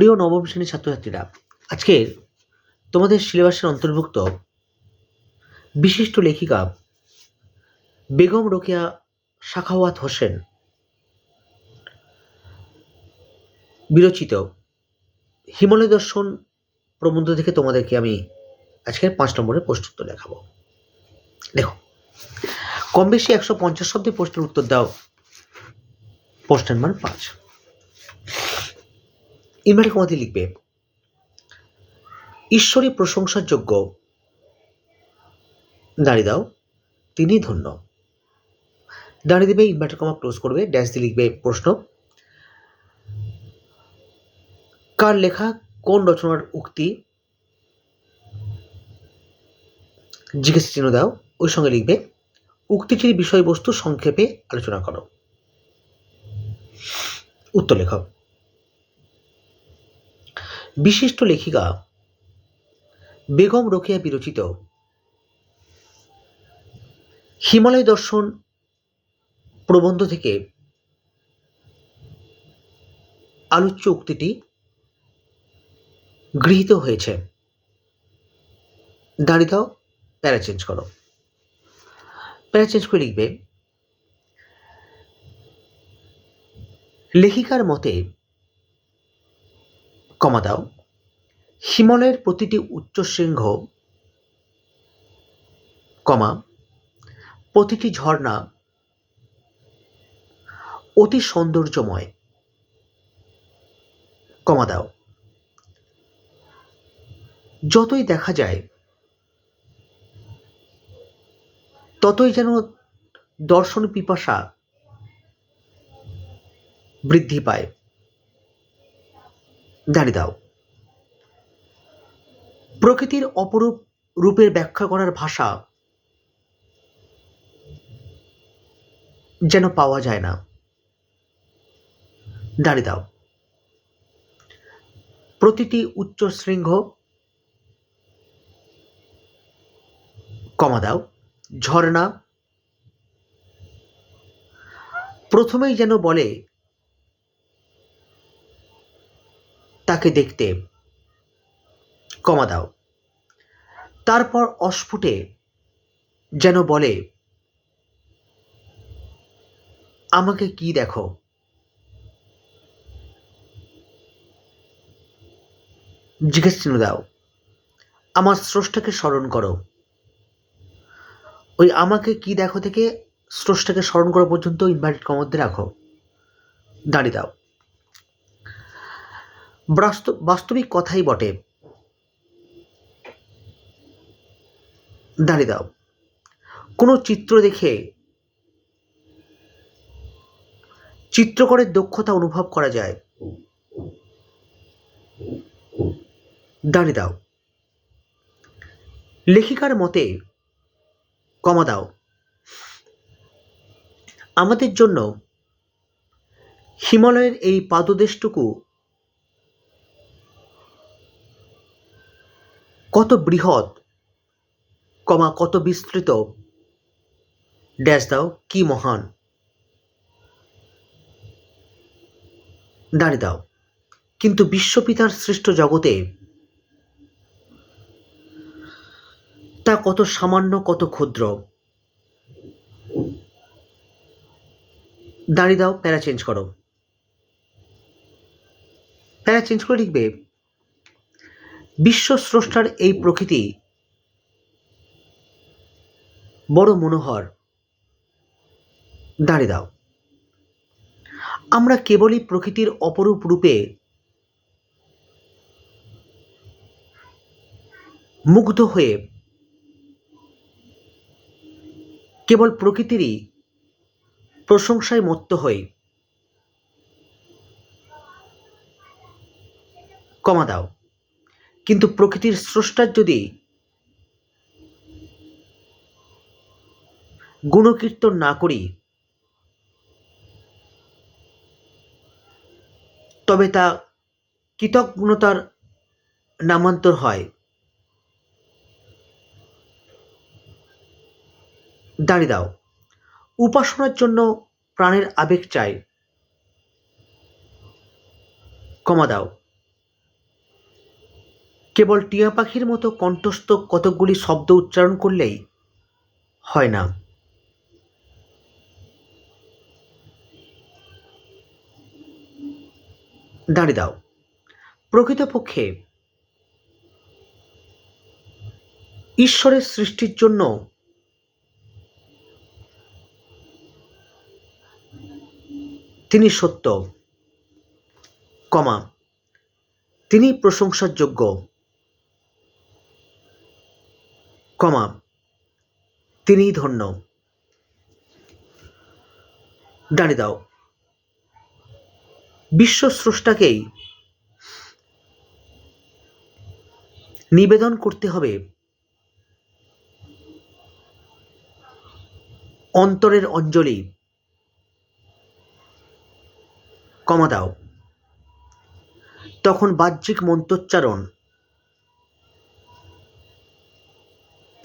প্রিয় নবম শ্রেণির ছাত্রছাত্রীরা আজকের তোমাদের সিলেবাসের অন্তর্ভুক্ত বিশিষ্ট লেখিকা বেগম রোকেয়া সাখাওয়াত হোসেন বিরচিত হিমালয় দর্শন প্রবন্ধ থেকে তোমাদেরকে আমি আজকের পাঁচ নম্বরের প্রশ্নোত্তর দেখাবো। দেখো কম বেশি একশো পঞ্চাশ শব্দে প্রশ্নের উত্তর দাও প্রশ্ন নাম্বার পাঁচ। ইনভার্টার কমাতে লিখবে ঈশ্বরী প্রশংসার যোগ্য দাঁড়িয়ে দাও, তিনি ধন্য। দাঁড়িয়ে দেবে, ইনভার্টার কমা ক্লোজ করবে ড্যাশ দিয়ে লিখবে প্রশ্ন, কার লেখা কোন রচনার উক্তি? জিজ্ঞেস চিহ্ন দাও, ওই সঙ্গে লিখবে উক্তিটির বিষয়বস্তু সংক্ষেপে আলোচনা করো? উত্তর লেখক বিশিষ্ট লেখিকা বেগম রোকেয়া বিরচিত হিমালয় দর্শন প্রবন্ধ থেকে আলোচ্য উক্তিটি গৃহীত হয়েছে। দাঁড়িয়ে দাও, প্যারা চেঞ্জ করো। প্যারা চেঞ্জ করে লিখবে, লেখিকার মতে কমা দাও। হিমালয়ের প্রতিটি উচ্চ শৃঙ্গ কমা প্রতিটি ঝর্ণা অতি সৌন্দর্যময়। কমা দাও। যতই দেখা যায়, ততই যেন দর্শন পিপাসা বৃদ্ধি পায়। দাঁড়িয়ে দাও। প্রকৃতির অপরূপ রূপের ব্যাখ্যা করার ভাষা যেন পাওয়া যায় না। দাঁড়িয়ে দাও। প্রতিটি উচ্চ শৃঙ্গ কমা দাও। ঝর্ণা প্রথমেই যেন বলে তাকে দেখতে কমা দাও। তারপর অস্ফুটে যেন বলে, আমাকে কি দেখো? জিজ্ঞেস চিহ্ন দাও। আমার স্রষ্টাকে স্মরণ করো। ওই আমাকে কি দেখো থেকে স্রষ্টাকে স্মরণ করা পর্যন্ত ইনভার্টেড কমাতে রাখো। দাঁড়িয়ে দাও। বাস্তবিক কথাই বটে। দাঁড়িয়ে দাও। কোনো চিত্র দেখে চিত্রকরের দক্ষতা অনুভব করা যায়। দাঁড়িয়ে দাও। লেখিকার মতে, কমা দাও। আমাদের জন্য হিমালয়ের এই পাদদেশটুকু কত বৃহৎ, কমা কত বিস্তৃত, ড্যাশ দাও কি মহান। দাঁড়িয়ে দাও, কিন্তু বিশ্বপিতার সৃষ্ট জগতে তা কত সামান্য, কত ক্ষুদ্র। দাঁড়িয়ে দাও, প্যারা চেঞ্জ করো। প্যারা চেঞ্জ করে লিখবে বিশ্ব স্রষ্টার এই প্রকৃতি বড় মনোহর। দাঁড়িয়ে দাও। আমরা কেবলই প্রকৃতির অপরূপ রূপে মুগ্ধ হয়ে কেবল প্রকৃতিরই প্রশংসায় মত্ত হই। কমা দাও। কিন্তু প্রকৃতির স্রষ্টার যদি গুণকীর্তন না করি, তবে তা কৃতজ্ঞতার নামান্তর হয়। দাঁড়িয়ে দাও। উপাসনার জন্য প্রাণের আবেগ চাই। কমা দাও। কেবল টিয়া পাখির মতো কণ্ঠস্থ কতকগুলি শব্দ উচ্চারণ করলেই হয় না। দাঁড়িয়ে দাও। প্রকৃতপক্ষে ঈশ্বরের সৃষ্টির জন্য তিনি সত্য, কমা, তিনি প্রশংসার যোগ্য। কমা তিনিই ধন্য। দাঁড়িয়ে দাও বিশ্ব স্রষ্টাকেই নিবেদন করতে হবে অন্তরের অঞ্জলি। কমা দাও। তখন বাহ্যিক মন্ত্রোচ্চারণ